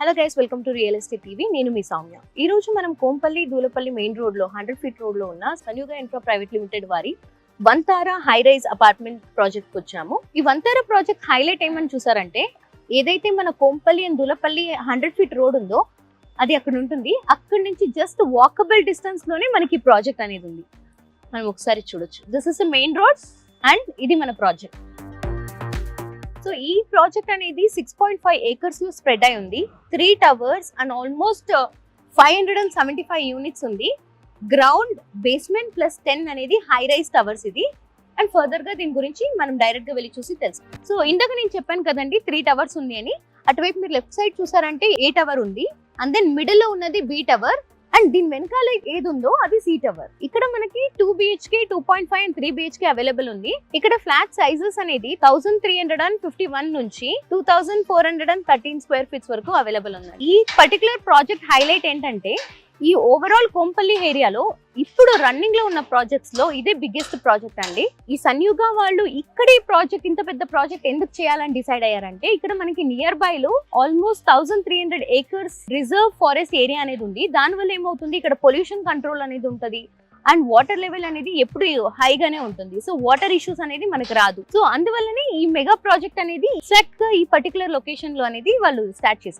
Hello guys welcome to real estate TV నేను మీ సౌమ్య. ఈ రోజు మనం కోంపల్లి దూలపల్లి మెయిన్ రోడ్లో హండ్రెడ్ ఫీట్ రోడ్లో ఉన్న సన్యుగ ఇన్ఫ్రా ప్రైవేట్ లిమిటెడ్ వారి Vantara high rise apartment project వచ్చాము. ఈ వంతారా ప్రాజెక్ట్ హైలైట్ ఏమని చూసారంటే ఏదైతే మన Kompally and Dulapally hundred feet road ఉందో అది అక్కడ ఉంటుంది. అక్కడి నుంచి జస్ట్ వాకబుల్ డిస్టెన్స్లోనే మనకి ప్రాజెక్ట్ అనేది ఉంది. మనం ఒకసారి చూడొచ్చు. This is main road and ఇది మన ప్రాజెక్ట్ సో ఈ ప్రాజెక్ట్ అనేది సిక్స్ పాయింట్ ఫైవ్ ఏకర్స్లో స్ప్రెడ్ అయి ఉంది. Three towers and almost five hundred and seventy five units ఉంది. గ్రౌండ్ బేస్మెంట్ ప్లస్ టెన్ అనేది హై రైస్ టవర్స్ ఇది. అండ్ ఫర్దర్గా దీని గురించి మనం డైరెక్ట్గా వెళ్ళి చూసి తెలుసు. సో ఇందాక నేను చెప్పాను కదండి త్రీ టవర్స్ ఉంది అని. అటువైపు మీరు లెఫ్ట్ సైడ్ చూసారంటే ఏ టవర్ ఉంది. అండ్ దెన్ మిడిల్లో ఉన్నది బి టవర్ అండ్ దీని వెనకాల ఏది ఉందో అది సీ టవర్ ఇక్కడ మనకి two BHK two point five and three BHK available ఉంది. ఇక్కడ ఫ్లాట్ సైజెస్ అనేది thousand three hundred and fifty one నుంచి two thousand four hundred and thirteen square feets వరకు అవైలబుల్ ఉన్నాయి. ఈ పర్టికులర్ ప్రాజెక్ట్ హైలైట్ ఏంటంటే ఈ ఓవరాల్ కోంపల్లి ఏరియాలో ఇప్పుడు రన్నింగ్లో ఉన్న ప్రాజెక్ట్స్లో ఇదే బిగ్గెస్ట్ ప్రాజెక్ట్ అండి. ఈ సన్యుగ వాళ్ళు ఇక్కడే ప్రాజెక్ట్ ఇంత పెద్ద ప్రాజెక్ట్ ఎందుకు చేయాలని డిసైడ్ అయ్యారంటే ఇక్కడ మనకి నియర్ బై లో almost thousand three hundred acres reserve forest area అనేది ఉంది. దానివల్ల ఏమవుతుంది? ఇక్కడ పొల్యూషన్ కంట్రోల్ అనేది ఉంటది. అండ్ వాటర్ లెవెల్ అనేది ఎప్పుడు హైగానే ఉంటుంది. సో వాటర్ ఇష్యూస్ అనేది మనకి రాదు. సో అందువల్లనే ఈ మెగా ప్రాజెక్ట్ అనేది ఎగ్జాక్ట్గా ఈ పర్టికులర్ లొకేషన్లో అనేది వాళ్ళు స్టార్ట్ చేశారు.